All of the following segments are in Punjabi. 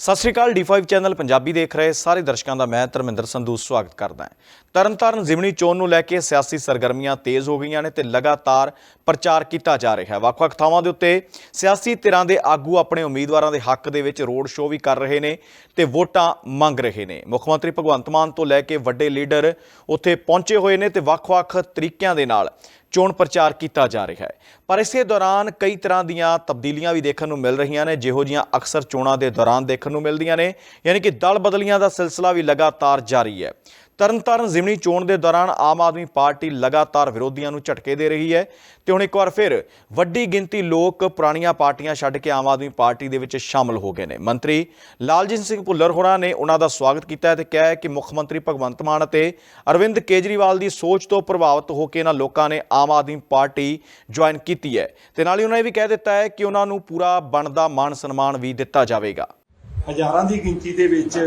ਸਤਿ ਸ਼੍ਰੀ ਅਕਾਲ D5 ਚੈਨਲ ਪੰਜਾਬੀ ਦੇਖ ਰਹੇ ਸਾਰੇ ਦਰਸ਼ਕਾਂ ਦਾ ਮੈਂ ਧਰਮਿੰਦਰ ਸੰਧੂ ਸਵਾਗਤ ਕਰਦਾ ਹਾਂ। ਤਰਨਤਾਰਨ ਜ਼ਿਮਨੀ ਚੋਣ ਨੂੰ ਲੈ ਕੇ ਸਿਆਸੀ ਸਰਗਰਮੀਆਂ ਤੇਜ਼ ਹੋ ਗਈਆਂ ਨੇ ਤੇ ਲਗਾਤਾਰ ਪ੍ਰਚਾਰ ਕੀਤਾ ਜਾ ਰਿਹਾ ਹੈ। ਵੱਖ-ਵੱਖ ਥਾਵਾਂ ਦੇ ਉੱਤੇ ਸਿਆਸੀ ਧਿਰਾਂ ਦੇ ਆਗੂ ਆਪਣੇ ਉਮੀਦਵਾਰਾਂ ਦੇ ਹੱਕ ਦੇ ਵਿੱਚ ਰੋਡ ਸ਼ੋਅ ਵੀ ਕਰ ਰਹੇ ਨੇ ਤੇ ਵੋਟਾਂ ਮੰਗ ਰਹੇ ਨੇ। ਮੁੱਖ ਮੰਤਰੀ ਭਗਵੰਤ ਮਾਨ ਤੋਂ ਲੈ ਕੇ ਵੱਡੇ ਲੀਡਰ ਉੱਥੇ ਪਹੁੰਚੇ ਹੋਏ ਨੇ ਤੇ ਵੱਖ-ਵੱਖ ਤਰੀਕਿਆਂ ਦੇ ਨਾਲ ਚੋਣ ਪ੍ਰਚਾਰ ਕੀਤਾ ਜਾ ਰਿਹਾ ਹੈ। ਪਰ ਇਸੇ ਦੌਰਾਨ ਕਈ ਤਰ੍ਹਾਂ ਦੀਆਂ ਤਬਦੀਲੀਆਂ ਵੀ ਦੇਖਣ ਨੂੰ ਮਿਲ ਰਹੀਆਂ ਨੇ, ਜਿਹੋ ਜੀਆਂ ਅਕਸਰ ਚੋਣਾਂ ਦੇ ਦੌਰਾਨ ਦੇਖਣ ਨੂੰ ਮਿਲਦੀਆਂ ਨੇ। ਯਾਨੀ ਕਿ ਦਲ ਬਦਲੀਆਂ ਦਾ ਸਿਲਸਿਲਾ ਵੀ ਲਗਾਤਾਰ ਜਾਰੀ ਹੈ। ਤਰਨਤਾਰਨ ਜ਼ਿਮਨੀ ਚੋਣ ਦੇ ਦੌਰਾਨ ਆਮ ਆਦਮੀ ਪਾਰਟੀ ਲਗਾਤਾਰ ਵਿਰੋਧੀਆਂ ਨੂੰ ਝਟਕੇ ਦੇ ਰਹੀ ਹੈ ਤੇ ਹੁਣ ਇੱਕ ਵਾਰ ਫਿਰ ਵੱਡੀ ਗਿਣਤੀ ਲੋਕ ਪੁਰਾਣੀਆਂ ਪਾਰਟੀਆਂ ਛੱਡ ਕੇ ਆਮ ਆਦਮੀ ਪਾਰਟੀ ਦੇ ਵਿੱਚ ਸ਼ਾਮਲ ਹੋ ਗਏ ਨੇ। ਮੰਤਰੀ ਲਾਲਜੀਤ ਸਿੰਘ ਭੁੱਲਰ ਹੋਰਾਂ ਨੇ ਉਹਨਾਂ ਦਾ ਸਵਾਗਤ ਕੀਤਾ ਹੈ ਤੇ ਕਿਹਾ ਕਿ ਮੁੱਖ ਮੰਤਰੀ ਭਗਵੰਤ ਮਾਨ ਅਤੇ ਅਰਵਿੰਦ ਕੇਜਰੀਵਾਲ ਦੀ ਸੋਚ ਤੋਂ ਪ੍ਰਭਾਵਿਤ ਹੋ ਕੇ ਇਹਨਾਂ ਲੋਕਾਂ ਨੇ ਆਮ ਆਦਮੀ ਪਾਰਟੀ ਜੁਆਇਨ ਕੀਤੀ ਹੈ ਤੇ ਨਾਲ ਹੀ ਉਹਨਾਂ ਨੇ ਵੀ ਕਹਿ ਦਿੱਤਾ ਹੈ ਕਿ ਉਹਨਾਂ ਨੂੰ ਪੂਰਾ ਬਣਦਾ ਮਾਣ ਸਨਮਾਨ ਵੀ ਦਿੱਤਾ ਜਾਵੇਗਾ। ਹਜ਼ਾਰਾਂ ਦੀ ਗਿਣਤੀ ਦੇ ਵਿੱਚ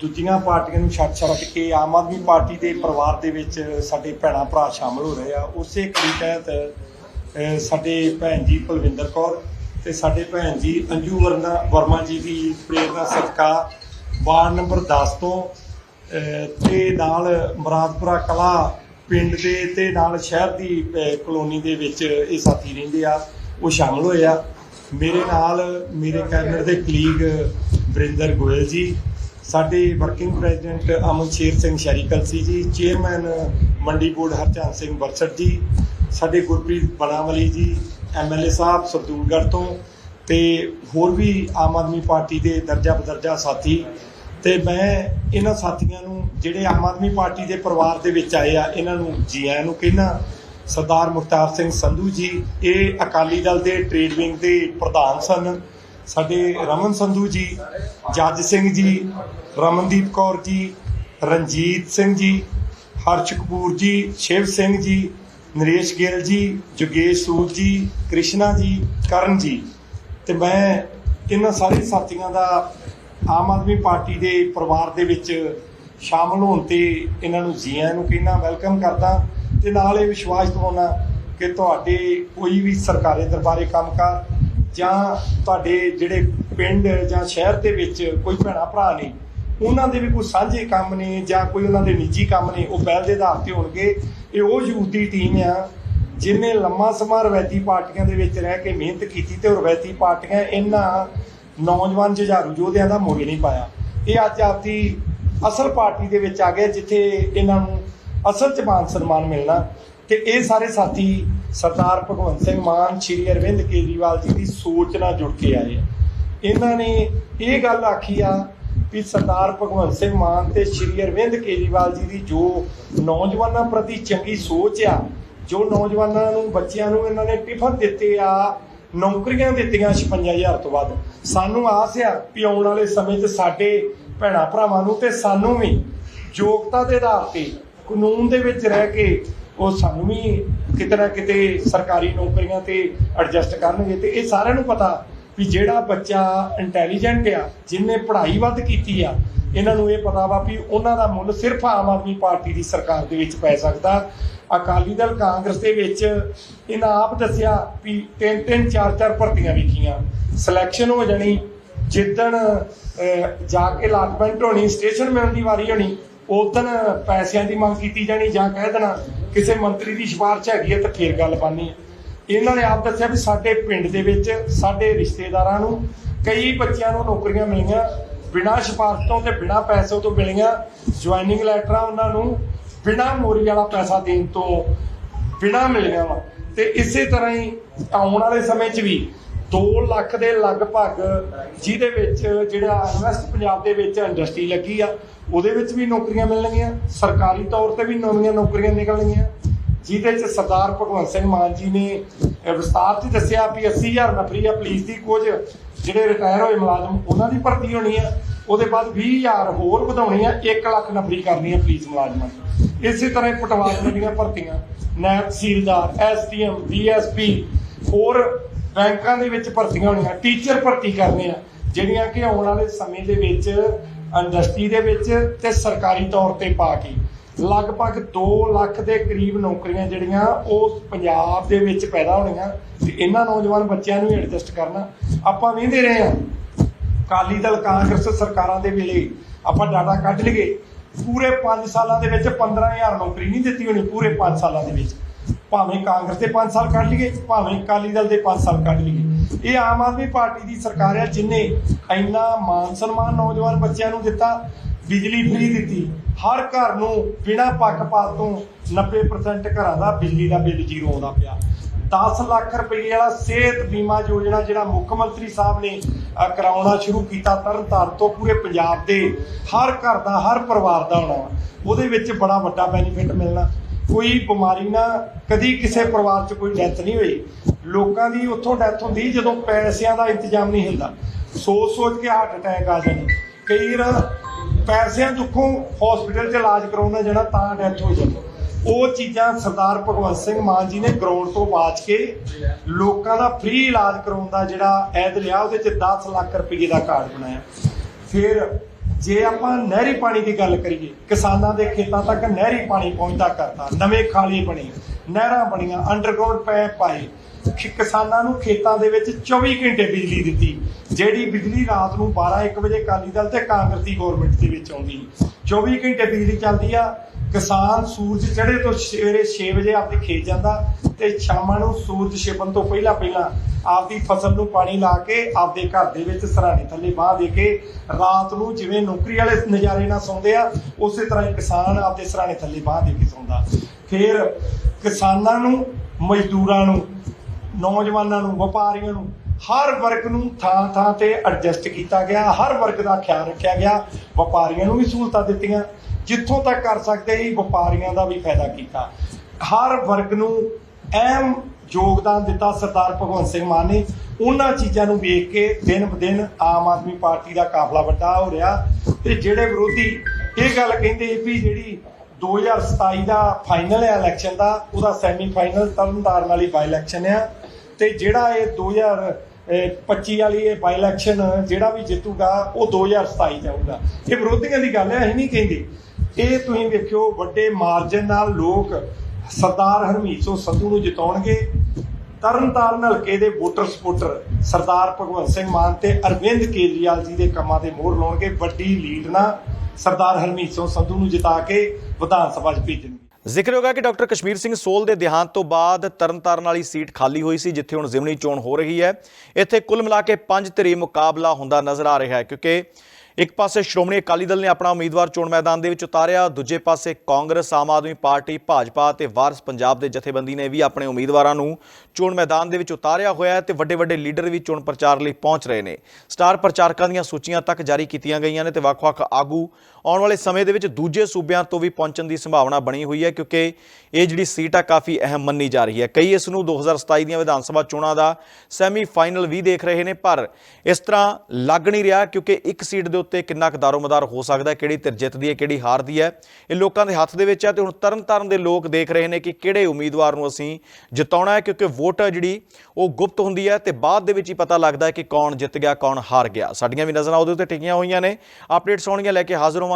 ਦੂਜੀਆਂ ਪਾਰਟੀਆਂ ਨੂੰ ਛੱਡ ਛੱਡ ਕੇ ਆਮ ਆਦਮੀ ਪਾਰਟੀ ਦੇ ਪਰਿਵਾਰ ਦੇ ਵਿੱਚ ਸਾਡੇ ਭੈਣਾ ਭਰਾ ਸ਼ਾਮਲ ਹੋ ਰਹੇ ਆ। ਉਸੇ ਕੜੀ ਤਹਿਤ ਸਾਡੇ ਭੈਣ ਜੀ ਕੁਲਵਿੰਦਰ ਕੌਰ ਤੇ ਸਾਡੇ ਭੈਣ ਜੀ ਅੰਜੂ ਵਰਨਾ ਵਰਮਾ ਜੀ ਦੀ ਪ੍ਰੇਰਣਾ ਸਦਕਾ ਵਾਰਡ ਨੰਬਰ 10 ਤੋਂ ਅਹ, ਤੇ ਨਾਲ ਮੁਰਾਦਪੁਰਾ ਕਲਾ ਪਿੰਡ ਦੇ ਤੇ ਨਾਲ ਸ਼ਹਿਰ ਦੀ ਕਲੋਨੀ ਦੇ ਵਿੱਚ ਇਹ ਸਾਥੀ ਰਹਿੰਦੇ ਆ ਉਹ ਸ਼ਾਮਲ ਹੋਏ ਆ। ਮੇਰੇ ਨਾਲ ਮੇਰੇ ਕੈਬਨਿਟ ਦੇ ਕਲੀਗ ਵਰਿੰਦਰ ਗੋਇਲ ਜੀ ਸਾਡੇ ਵਰਕਿੰਗ ਪ੍ਰੈਜ਼ੀਡੈਂਟ ਅਮਨ ਸ਼ੇਰ ਸਿੰਘ ਸ਼ੈਰੀ ਕਲਸੀ ਜੀ ਚੇਅਰਮੈਨ ਮੰਡੀ ਬੋਰਡ ਹਰਚੰਦ ਸਿੰਘ ਬਰਸਟ ਜੀ, ਸਾਡੇ ਗੁਰਪ੍ਰੀਤ ਬਣਾਵਲੀ ਜੀ ਐਮਐਲਏ ਸਾਹਿਬ ਸਰਦੂਲਗੜ੍ਹ ਤੋਂ ਤੇ ਹੋਰ ਵੀ ਆਮ ਆਦਮੀ ਪਾਰਟੀ ਦੇ ਦਰਜਾ ਬਦਰਜਾ ਸਾਥੀ ਤੇ ਮੈਂ ਇਹਨਾਂ ਸਾਥੀਆਂ ਨੂੰ ਜਿਹੜੇ ਆਮ ਆਦਮੀ ਪਾਰਟੀ ਦੇ ਪਰਿਵਾਰ ਦੇ ਵਿੱਚ ਆਏ ਆ, ਇਹਨਾਂ ਨੂੰ ਜੀ ਆਇਆਂ ਨੂੰ ਕਹਿਣਾ ਸਰਦਾਰ ਮੁਖਤਾਰ ਸਿੰਘ ਸੰਧੂ ਜੀ, ਇਹ ਅਕਾਲੀ ਦਲ ਦੇ ਟ੍ਰੇਡ ਵਿੰਗ ਦੇ ਪ੍ਰਧਾਨ ਸਨ। ਸਾਡੇ ਰਮਨ ਸੰਧੂ ਜੀ, ਜੱਜ ਸਿੰਘ ਜੀ, ਰਮਨਦੀਪ ਕੌਰ ਜੀ, ਰਣਜੀਤ ਸਿੰਘ ਜੀ, ਹਰਸ਼ ਕਪੂਰ ਜੀ, ਸ਼ਿਵ ਸਿੰਘ ਜੀ, ਨਰੇਸ਼ ਗਿੱਲ ਜੀ, ਜੁਗੇਸ਼ ਸੂਦ ਜੀ, ਕ੍ਰਿਸ਼ਨਾ ਜੀ, ਕਰਨ ਜੀ। ਤੇ ਮੈਂ ਇਹਨਾਂ ਸਾਰੇ ਸਾਥੀਆਂ ਦਾ ਆਮ ਆਦਮੀ ਪਾਰਟੀ ਦੇ ਪਰਿਵਾਰ ਦੇ ਵਿੱਚ ਸ਼ਾਮਲ ਹੋਣ ਤੇ ਇਹਨਾਂ ਨੂੰ ਜੀਆਂ ਨੂੰ ਕਹਿਣਾ ਵੈਲਕਮ ਕਰਦਾ ਤੇ ਨਾਲ ਇਹ ਵਿਸ਼ਵਾਸ ਦਿਵਾਉਣਾ ਕਿ ਤੁਹਾਡੇ ਕੋਈ ਵੀ ਸਰਕਾਰੀ ਦਰਬਾਰੇ ਕੰਮਕਾਰ ਜਾਂ ਤੁਹਾਡੇ ਜਿਹੜੇ ਪਿੰਡ ਜਾਂ ਸ਼ਹਿਰ ਦੇ ਵਿੱਚ ਕੋਈ ਭੈਣਾ ਭਰਾ ਨੇ, ਉਹਨਾਂ ਦੇ ਵੀ ਕੋਈ ਸਾਂਝੇ ਕੰਮ ਨੇ ਜਾਂ ਕੋਈ ਉਹਨਾਂ ਦੇ ਨਿੱਜੀ ਕੰਮ ਨੇ, ਉਹ ਪਹਿਲ ਦੇ ਆਧਾਰ ਤੇ ਹੋਣਗੇ। ਇਹ ਉਹ ਯੂਥ ਦੀ ਟੀਮ ਆ, ਜਿਨੇ ਲੰਮਾ ਸਮਾਂ ਰਵਾਇਤੀ ਪਾਰਟੀਆਂ ਦੇ ਵਿੱਚ ਰਹਿ ਕੇ ਮਿਹਨਤ ਕੀਤੀ ਤੇ ਉਹ ਰਵਾਇਤੀ ਪਾਰਟੀਆਂ ਇਹਨਾਂ ਨੌਜਵਾਨ ਜੁਝਾਰੂ ਯੋਧਿਆਂ ਦਾ ਮੁੱਲ ਨਹੀਂ ਪਾਇਆ। ਇਹ ਅੱਜ ਆਪਦੀ ਅਸਲ ਪਾਰਟੀ ਦੇ ਵਿੱਚ ਆ ਗਏ ਜਿੱਥੇ ਇਹਨਾਂ ਨੂੰ ਅਸਲ ਚ ਮਾਨ ਸਨਮਾਨ ਮਿਲਣਾ ਤੇ ਇਹ ਸਾਰੇ ਸਾਥੀ ਸਰਦਾਰ ਭਗਵੰਤ ਸਿੰਘ ਮਾਨ, ਸ਼੍ਰੀ ਅਰਵਿੰਦ ਕੇਜਰੀਵਾਲ ਜੀ ਦੀ ਸੋਚ ਨਾਲ ਜੁੜ ਕੇ ਆਏ ਆ। ਇਹਨਾਂ ਨੇ ਇਹ ਗੱਲ ਆਖੀ ਆ ਵੀ ਸਰਦਾਰ ਭਗਵੰਤ ਸਿੰਘ ਮਾਨ ਤੇ ਸ਼੍ਰੀ ਅਰਵਿੰਦ ਕੇਜਰੀਵਾਲ ਜੀ ਦੀ ਜੋ ਨੌਜਵਾਨਾਂ ਪ੍ਰਤੀ ਚੰਗੀ ਸੋਚ ਆ, ਜੋ ਨੌਜਵਾਨਾਂ ਨੂੰ, ਬੱਚਿਆਂ ਨੂੰ ਇਹਨਾਂ ਨੇ ਟਿਫਨ ਦਿੱਤੇ ਆ, ਨੌਕਰੀਆਂ ਦਿੱਤੀਆਂ 56000 ਤੋਂ ਵੱਧ। ਸਾਨੂੰ ਆਸ ਆ ਵੀ ਆਉਣ ਵਾਲੇ ਸਮੇਂ 'ਚ ਸਾਡੇ ਭੈਣਾ ਭਰਾਵਾਂ ਨੂੰ ਤੇ ਸਾਨੂੰ ਵੀ ਯੋਗਤਾ ਦੇ ਆਧਾਰ ਤੇ ਕਾਨੂੰਨ ਦੇ ਵਿੱਚ ਰਹਿ ਕੇ ਉਹ ਸਾਨੂੰ ਵੀ ਕਿਤੇ ਨਾ ਕਿਤੇ ਸਰਕਾਰੀ ਨੌਕਰੀਆਂ ਤੇ ਐਡਜਸਟ ਕਰਨਗੇ ਤੇ ਇਹ ਸਾਰਿਆਂ ਨੂੰ ਪਤਾ ਵੀ ਜਿਹੜਾ ਬੱਚਾ ਇੰਟੈਲੀਜੈਂਟ ਆ ਜਿਨੇ ਪੜ੍ਹਾਈ ਵੱਧ ਕੀਤੀ ਆ ਇਹਨਾਂ ਨੂੰ ਇਹ ਪਤਾ ਵਾ ਵੀ ਉਹਨਾਂ ਦਾ ਮੁੱਲ ਸਿਰਫ ਆਮ ਆਦਮੀ ਪਾਰਟੀ ਦੀ ਸਰਕਾਰ ਦੇ ਵਿੱਚ ਪੈ ਸਕਦਾ। ਅਕਾਲੀ ਦਲ ਕਾਂਗਰਸ ਦੇ ਵਿੱਚ ਇਹਨਾਂ ਆਪ ਦੱਸਿਆ ਵੀ ਤਿੰਨ ਤਿੰਨ ਚਾਰ ਚਾਰ ਭਰਤੀਆਂ ਵੇਖੀਆਂ ਸਿਲੈਕਸ਼ਨ ਹੋ ਜਾਣੀ ਜਿੱਦਣ ਅਹ, ਜਾ ਕੇ ਅਲਾਟਮੈਂਟ ਹੋਣੀ ਸਟੇਸ਼ਨ ਮਿਲਣ ਦੀ ਵਾਰੀ ਹੋਣੀ ਉਦੋਂ ਪੈਸਿਆਂ ਦੀ ਮੰਗ ਕੀਤੀ ਜਾਣੀ ਜਾਂ ਕਹਿ ਦੇਣਾ, ਕਿਸੇ ਮੰਤਰੀ ਦੀ ਸਿਫਾਰਿਸ਼ ਹੈਗੀ ਹੈ ਤਾਂ ਫੇਰ ਗੱਲ ਬਣਨੀ ਹੈ। ਇਹਨਾਂ ਨੇ ਆਪ ਦੱਸਿਆ ਵੀ ਸਾਡੇ ਪਿੰਡ ਦੇ ਵਿੱਚ, ਸਾਡੇ ਰਿਸ਼ਤੇਦਾਰਾਂ ਨੂੰ ਕਈ ਬੱਚਿਆਂ ਨੂੰ ਨੌਕਰੀਆਂ ਮਿਲੀਆਂ, ਬਿਨਾਂ ਸਿਫਾਰਿਸ਼ ਤੋਂ ਤੇ ਬਿਨਾਂ ਪੈਸੇ ਤੋਂ ਮਿਲੀਆਂ ਜੁਆਇਨਿੰਗ ਲੈਟਰਾਂ ਉਹਨਾਂ ਨੂੰ, ਬਿਨਾਂ ਮੋਰੀ ਵਾਲਾ ਪੈਸਾ ਦੇਣ ਤੋਂ ਬਿਨਾਂ ਮਿਲੀਆਂ ਵਾ। ਤੇ ਇਸੇ ਤਰ੍ਹਾਂ ਹੀ ਆਉਣ ਵਾਲੇ ਸਮੇਂ 'ਚ ਵੀ 2 ਲੱਖ ਦੇ ਲਗਭਗ ਜਿਹਦੇ ਵਿੱਚ ਜਿਹੜਾ ਇਨਵੈਸਟ ਪੰਜਾਬ ਦੇ ਵਿੱਚ ਇੰਡਸਟਰੀ ਲੱਗੀ ਆ, ਉਹਦੇ ਵਿੱਚ ਵੀ ਨੌਕਰੀਆਂ ਮਿਲਣਗੀਆਂ। ਸਰਕਾਰੀ ਤੌਰ ਤੇ ਵੀ ਨਵੀਆਂ ਨੌਕਰੀਆਂ ਨਿਕਲਣਗੀਆਂ। ਜਿਹਦੇ ਚ ਸਰਦਾਰ ਭਗਵੰਤ ਸਿੰਘ ਮਾਨ ਜੀ ਨੇ ਵਿਸਤਾਰ 'ਚ ਦੱਸਿਆ ਵੀ 80000 ਨੌਕਰੀ ਆ ਪੁਲਿਸ ਦੀ ਕੁਝ, ਜਿਹੜੇ ਰਿਟਾਇਰ ਹੋਏ ਮੁਲਾਜ਼ਮ, ਉਹਨਾਂ ਦੀ ਭਰਤੀ ਹੋਣੀ ਆ। ਉਹਦੇ ਬਾਅਦ 20000 ਹੋਰ ਵਧਾਉਣੀ ਆ 1 ਲੱਖ ਨਫ਼ਰੀ ਕਰਨੀ ਆ ਪੁਲਿਸ ਮੁਲਾਜ਼ਮਾਂ ਦੀ ਇਸੇ ਤਰ੍ਹਾਂ ਪਟਵਾਰੀ ਦੀਆਂ ਭਰਤੀਆਂ ਨਾਇਬ ਤਹਿਸੀਲਦਾਰ ਐਸਡੀਐਮ, ਡੀਐਸਪੀ, ਹੋਰ ਬੈਂਕਾਂ ਦੇ ਵਿੱਚ ਭਰਤੀਆਂ ਹੋਣੀਆਂ ਟੀਚਰ ਭਰਤੀ ਕਰਨੇ ਆ, ਜਿਹੜੀਆਂ ਕਿ ਆਉਣ ਵਾਲੇ ਸਮੇਂ ਦੇ ਵਿੱਚ ਇੰਡਸਟਰੀ ਦੇ ਵਿੱਚ ਤੇ ਸਰਕਾਰੀ ਤੌਰ ਤੇ ਪਾ ਕੇ। ਲਗਭਗ 2 ਲੱਖ ਦੇ ਕਰੀਬ ਨੌਕਰੀਆਂ ਜਿਹੜੀਆਂ, ਉਹ ਪੰਜਾਬ ਦੇ ਵਿੱਚ ਪੈਦਾ ਹੋਣੀਆਂ ਤੇ ਇਹਨਾਂ ਨੌਜਵਾਨ ਬੱਚਿਆਂ ਨੂੰ ਐਡਜਸਟ ਕਰਨਾ। ਆਪਾਂ ਵੇਂਦੇ ਰਹੇ ਆ ਅਕਾਲੀ ਦਲ, ਕਾਂਗਰਸ ਸਰਕਾਰਾਂ ਦੇ ਵੇਲੇ ਆਪਾਂ ਡਾਟਾ ਕੱਢ ਲਈਏ। ਪੂਰੇ 5 ਸਾਲਾਂ ਦੇ ਵਿੱਚ 15000 ਨੌਕਰੀ ਨਹੀਂ ਦਿੱਤੀ ਹੋਣੀ, ਪੂਰੇ 5 ਸਾਲਾਂ ਦੇ ਵਿੱਚ। ਭਾਵੇਂ ਕਾਂਗਰਸ ਦੇ 5 ਸਾਲ ਕੱਢ ਲਈਏ ਭਾਵੇਂ ਅਕਾਲੀ ਦਲ ਦੇ 5 ਸਾਲ ਕੱਢ ਲਈਏ। ਇਹ ਆਮ ਆਦਮੀ ਪਾਰਟੀ ਦੀ ਸਰਕਾਰ ਹੈ ਜਿਨੇ ਇੰਨਾ ਮਾਨ ਸਨਮਾਨ ਨੌਜਵਾਨ ਬੱਚਿਆਂ ਨੂੰ ਦਿੱਤਾ ਬਿਜਲੀ ਫ੍ਰੀ ਦਿੱਤੀ। ਹਰ ਘਰ ਨੂੰ ਬਿਨਾਂ ਪੱਖਪਾਤ ਤੋਂ 90% ਘਰਾਂ ਦਾ ਬਿਜਲੀ ਦਾ ਬਿੱਲ ਜ਼ੀਰੋ ਆਉਂਦਾ ਪਿਆ। 10 ਲੱਖ ਰੁਪਏ ਵਾਲਾ ਸਿਹਤ ਬੀਮਾ ਯੋਜਨਾ ਜਿਹੜਾ ਮੁੱਖ ਮੰਤਰੀ ਸਾਹਿਬ ਨੇ ਅ, ਕਰਾਉਣਾ ਸ਼ੁਰੂ ਕੀਤਾ ਤਰਨਤਾਰਨ ਤੋਂ ਪੂਰੇ ਪੰਜਾਬ ਦੇ ਹਰ ਘਰ ਦਾ ਹਰ ਪਰਿਵਾਰ ਦਾ ਹੋਣਾ ਉਹਦੇ ਵਿੱਚ ਬੜਾ ਵੱਡਾ ਬੈਨੀਫਿਟ ਮਿਲਣਾ। ਕੋਈ ਬਿਮਾਰੀ ਨਾ, ਕਦੀ ਕਿਸੇ ਪਰਿਵਾਰ 'ਚ ਕੋਈ ਡੈਥ ਨਹੀਂ ਹੋਈ। ਲੋਕਾਂ ਦੀ ਉੱਥੋਂ ਡੈਥ ਹੁੰਦੀ ਜਦੋਂ ਪੈਸਿਆਂ ਦਾ ਇੰਤਜ਼ਾਮ ਨਹੀਂ ਹੁੰਦਾ। ਸੋਚ ਸੋਚ ਕੇ ਹਾਰਟ ਅਟੈਕ ਆ ਜਾਂਦੇ ਕਈ ਵਾਰ ਪੈਸਿਆਂ ਦੁੱਖੋਂ ਹਸਪੀਟਲ 'ਚ ਇਲਾਜ ਕਰਾਉਣਾ ਜਾਣਾ ਤਾਂ ਡੈਥ ਹੋ ਜਾਂਦੀ। ਉਹ ਚੀਜ਼ਾਂ ਸਰਦਾਰ ਭਗਵੰਤ ਸਿੰਘ ਮਾਨ ਜੀ ਨੇ ਗਰਾਊਂਡ ਤੋਂ ਬਾਚ ਕੇ ਲੋਕਾਂ ਦਾ ਫ੍ਰੀ ਇਲਾਜ ਕਰਾਉਣ ਦਾ ਜਿਹੜਾ ਐਦ ਲਿਆ, ਉਹਦੇ 'ਚ 10 ਲੱਖ ਰੁਪਏ ਦਾ ਕਾਰਡ ਬਣਾਇਆ। ਫਿਰ ਜੇ ਆਪਾਂ ਨਹਿਰੀ ਪਾਣੀ ਦੀ ਗੱਲ ਕਰੀਏ, ਕਿਸਾਨਾਂ ਦੇ ਖੇਤਾਂ ਤੱਕ ਨਹਿਰੀ ਪਾਣੀ ਪਹੁੰਚਦਾ ਕਰਤਾ, ਨਵੇਂ ਖਾਲੇ ਬਣੇ, ਨਹਿਰਾਂ ਬਣੀਆਂ ਅੰਡਰਗਰਾਉਂਡ ਪੈਪ ਪਾਏ ਕਿਸਾਨਾਂ ਨੂੰ ਖੇਤਾਂ ਦੇ ਵਿੱਚ 24 ਘੰਟੇ ਬਿਜਲੀ ਦਿੱਤੀ, ਜਿਹੜੀ ਬਿਜਲੀ ਰਾਤ ਨੂੰ 12 1 ਵਜੇ ਅਕਾਲੀ ਦਲ ਤੇ ਕਾਂਗਰਸੀ ਦੀ ਗਵਰਨਮੈਂਟ ਦੇ ਵਿੱਚ ਆਉਂਦੀ। 24 ਘੰਟੇ ਬਿਜਲੀ ਚੱਲਦੀ ਆ, ਕਿਸਾਨ ਸੂਰਜ ਚੜ੍ਹੇ ਤੋਂ ਸਵੇਰੇ 6 ਵਜੇ ਆਪਣੇ ਖੇਤ ਜਾਂਦਾ ਤੇ ਸ਼ਾਮਾਂ ਨੂੰ ਸੂਰਜ ਛਿਪਣ ਤੋਂ ਪਹਿਲਾਂ ਪਹਿਲਾਂ ਆਪਦੀ ਫਸਲ ਨੂੰ ਪਾਣੀ ਲਾ ਕੇ ਆਪਦੇ ਘਰ ਦੇ ਵਿੱਚ ਸਰਾਣੇ ਥੱਲੇ ਬਾਹ ਦੇ ਕੇ ਰਾਤ ਨੂੰ ਜਿਵੇਂ ਨੌਕਰੀ ਵਾਲੇ ਨਜ਼ਾਰੇ ਨਾਲ ਸੌਂਦੇ ਆ, ਉਸੇ ਤਰ੍ਹਾਂ ਕਿਸਾਨ ਆਪਦੇ ਸਰਾਣੇ ਥੱਲੇ ਬਾਹ ਦੇ ਕੇ ਸੌਂਦਾ। ਫਿਰ ਕਿਸਾਨਾਂ ਨੂੰ, ਮਜ਼ਦੂਰਾਂ ਨੂੰ, ਨੌਜਵਾਨਾਂ ਨੂੰ, ਵਪਾਰੀਆਂ ਨੂੰ ਹਰ ਵਰਗ ਨੂੰ ਥਾਂ ਥਾਂ ਤੇ ਐਡਜਸਟ ਕੀਤਾ ਗਿਆ, ਹਰ ਵਰਗ ਦਾ ਖਿਆਲ ਰੱਖਿਆ ਗਿਆ, ਵਪਾਰੀਆਂ ਨੂੰ ਵੀ ਸਹੂਲਤਾਂ ਦਿੱਤੀਆਂ, ਜਿੱਥੋਂ ਤੱਕ ਕਰ ਸਕਦੇ ਸੀ, ਵਪਾਰੀਆਂ ਦਾ ਵੀ ਫਾਇਦਾ ਕੀਤਾ। ਹਰ ਵਰਗ ਨੂੰ ਅਹਿਮ ਯੋਗਦਾਨ ਦਿੱਤਾ ਸਰਦਾਰ ਭਗਵੰਤ ਸਿੰਘ ਮਾਨ ਨੇ। ਉਹਨਾਂ ਚੀਜ਼ਾਂ ਨੂੰ ਵੇਖ ਕੇ ਦਿਨ ਬ ਆਮ ਆਦਮੀ ਪਾਰਟੀ ਦਾ ਕਾਫਲਾ ਵੱਡਾ ਹੋ ਰਿਹਾ। ਤੇ ਜਿਹੜੇ ਵਿਰੋਧੀ ਇਹ ਗੱਲ ਕਹਿੰਦੇ ਸੀ ਵੀ ਜਿਹੜੀ 2027 ਦਾ ਫਾਈਨਲ ਹੈ ਇਲੈਕਸ਼ਨ ਦਾ, ਉਹਦਾ ਸੈਮੀ ਫਾਈਨਲ ਤਰਨਤਾਰਨ ਵਾਲੀ ਬਾਈ ਇਲੈਕਸ਼ਨ ਆ। ਤੇ ਜਿਹੜਾ ਇਹ 2025 ਵਾਲੀ ਇਹ ਬਾਈ ਇਲੈਕਸ਼ਨ ਜਿਹੜਾ ਵੀ ਜਿੱਤੂਗਾ, ਉਹ 2027 ਚ ਆਊਗਾ ਇਹ ਵਿਰੋਧੀਆਂ ਦੀ ਗੱਲ ਹੈ, ਅਸੀਂ ਨਹੀਂ ਕਹਿੰਦੇ। ਇਹ ਤੁਸੀਂ ਵੇਖਿਓ, ਵੱਡੇ ਮਾਰਜਨ ਨਾਲ ਲੋਕ ਸਰਦਾਰ ਹਰਮੀਤ ਸਿੰਘ ਸੰਧੂ ਨੂੰ ਜਿਤਾਉਣਗੇ। ਤਰਨਤਾਰਨ ਹਲਕੇ ਦੇ ਵੋਟਰ ਸਪੋਰਟਰ ਸਰਦਾਰ ਭਗਵੰਤ ਸਿੰਘ ਮਾਨ ਤੇ ਅਰਵਿੰਦ ਕੇਜਰੀਵਾਲ ਜੀ ਦੇ ਕੰਮਾਂ ਤੇ ਮੋਹਰ ਲਾਉਣਗੇ। ਵੱਡੀ ਲੀਡ ਨਾਲ ਸਰਦਾਰ ਹਰਮੀਤ ਸਿੰਘ ਸੰਧੂ ਨੂੰ ਜਿਤਾ ਕੇ ਵਿਧਾਨ ਸਭਾ 'ਚ ਭੇਜਣਗੇ। ਜ਼ਿਕਰਯੋਗ ਹੈ ਕਿ ਡਾਕਟਰ ਕਸ਼ਮੀਰ ਸਿੰਘ ਸੋਲ ਦੇ ਦੇਹਾਂਤ ਤੋਂ ਬਾਅਦ ਤਰਨਤਾਰਨ ਵਾਲੀ ਸੀਟ ਖਾਲੀ ਹੋਈ ਸੀ, ਜਿੱਥੇ ਹੁਣ ਜ਼ਿਮਨੀ ਚੋਣ ਹੋ ਰਹੀ ਹੈ। ਇੱਥੇ ਕੁੱਲ ਮਿਲਾ ਕੇ ਪੰਜ ਧਿਰੀ ਮੁਕਾਬਲਾ ਹੁੰਦਾ ਨਜ਼ਰ ਆ ਰਿਹਾ ਹੈ, ਕਿਉਂਕਿ ਇੱਕ ਪਾਸੇ ਸ਼੍ਰੋਮਣੀ ਅਕਾਲੀ ਦਲ ਨੇ ਆਪਣਾ ਉਮੀਦਵਾਰ ਚੋਣ ਮੈਦਾਨ ਦੇ ਵਿੱਚ ਉਤਾਰਿਆ, ਦੂਜੇ ਪਾਸੇ ਕਾਂਗਰਸ, ਆਮ ਆਦਮੀ ਪਾਰਟੀ, ਭਾਜਪਾ ਤੇ ਵਾਰਸ ਪੰਜਾਬ ਦੇ ਜਥੇਬੰਦੀ ਨੇ ਵੀ ਆਪਣੇ ਉਮੀਦਵਾਰਾਂ ਨੂੰ ਚੋਣ ਮੈਦਾਨ ਦੇ ਵਿੱਚ ਉਤਾਰਿਆ ਹੋਇਆ ਹੈ ਤੇ ਵੱਡੇ ਵੱਡੇ ਲੀਡਰ ਵੀ ਚੋਣ ਪ੍ਰਚਾਰ ਲਈ ਪਹੁੰਚ ਰਹੇ ਨੇ। ਸਟਾਰ ਪ੍ਰਚਾਰਕਾਂ ਦੀਆਂ ਸੂਚੀਆਂ ਤੱਕ ਜਾਰੀ ਕੀਤੀਆਂ ਗਈਆਂ ਨੇ ਤੇ ਵੱਖ-ਵੱਖ ਆਗੂ ਆਉਣ ਵਾਲੇ ਸਮੇਂ ਦੇ ਵਿੱਚ ਦੂਜੇ ਸੂਬਿਆਂ ਤੋਂ ਵੀ ਪਹੁੰਚਣ ਦੀ ਸੰਭਾਵਨਾ ਬਣੀ ਹੋਈ ਹੈ, ਕਿਉਂਕਿ ਇਹ ਜਿਹੜੀ ਸੀਟ ਆ ਕਾਫੀ ਅਹਿਮ ਮੰਨੀ ਜਾ ਰਹੀ ਹੈ। ਕਈ ਇਸ ਨੂੰ 2027 ਦੀਆਂ ਵਿਧਾਨ ਸਭਾ ਚੋਣਾਂ ਦਾ ਸੈਮੀ ਫਾਈਨਲ ਵੀ ਦੇਖ ਰਹੇ ਨੇ, ਪਰ ਇਸ ਤਰ੍ਹਾਂ ਲੱਗ ਨਹੀਂ ਰਿਹਾ, ਕਿਉਂਕਿ ਇੱਕ ਸੀਟ ਦੇ ਉੱਤੇ ਕਿੰਨਾ ਕੁ ਦਾਰੋਮਦਾਰ ਹੋ ਸਕਦਾ ਹੈ, ਕਿਹੜੀ ਧਿਰ ਜਿੱਤਦੀ ਹੈ, ਕਿਹੜੀ ਹਾਰਦੀ ਹੈ, ਇਹ ਲੋਕਾਂ ਦੇ ਹੱਥ ਦੇ ਵਿੱਚ ਹੈ ਤੇ ਹੁਣ ਤਰਨ ਤਾਰਨ ਦੇ ਲੋਕ ਦੇਖ ਰਹੇ ਨੇ ਕਿ ਕਿਹੜੇ ਉਮੀਦਵਾਰ ਨੂੰ ਅਸੀਂ ਜਿਤਾਉਣਾ ਹੈ, ਕਿਉਂਕਿ ਵੋਟ ਜਿਹੜੀ ਉਹ ਗੁਪਤ ਹੁੰਦੀ ਹੈ ਤੇ ਬਾਅਦ ਦੇ ਵਿੱਚ ਹੀ ਪਤਾ ਲੱਗਦਾ ਹੈ ਕਿ ਕੌਣ ਜਿੱਤ ਗਿਆ, ਕੌਣ ਹਾਰ ਗਿਆ। ਸਾਡੀਆਂ ਵੀ ਨਜ਼ਰਾਂ ਉਹਦੇ ਉੱਤੇ ਟਿਕੀਆਂ ਹੋਈਆਂ ਨੇ। ਅਪਡੇਟਸ ਆਉਣਗੀਆਂ ਲੈ ਕੇ ਹਾਜ਼ਰ ਹੋਵਾਂ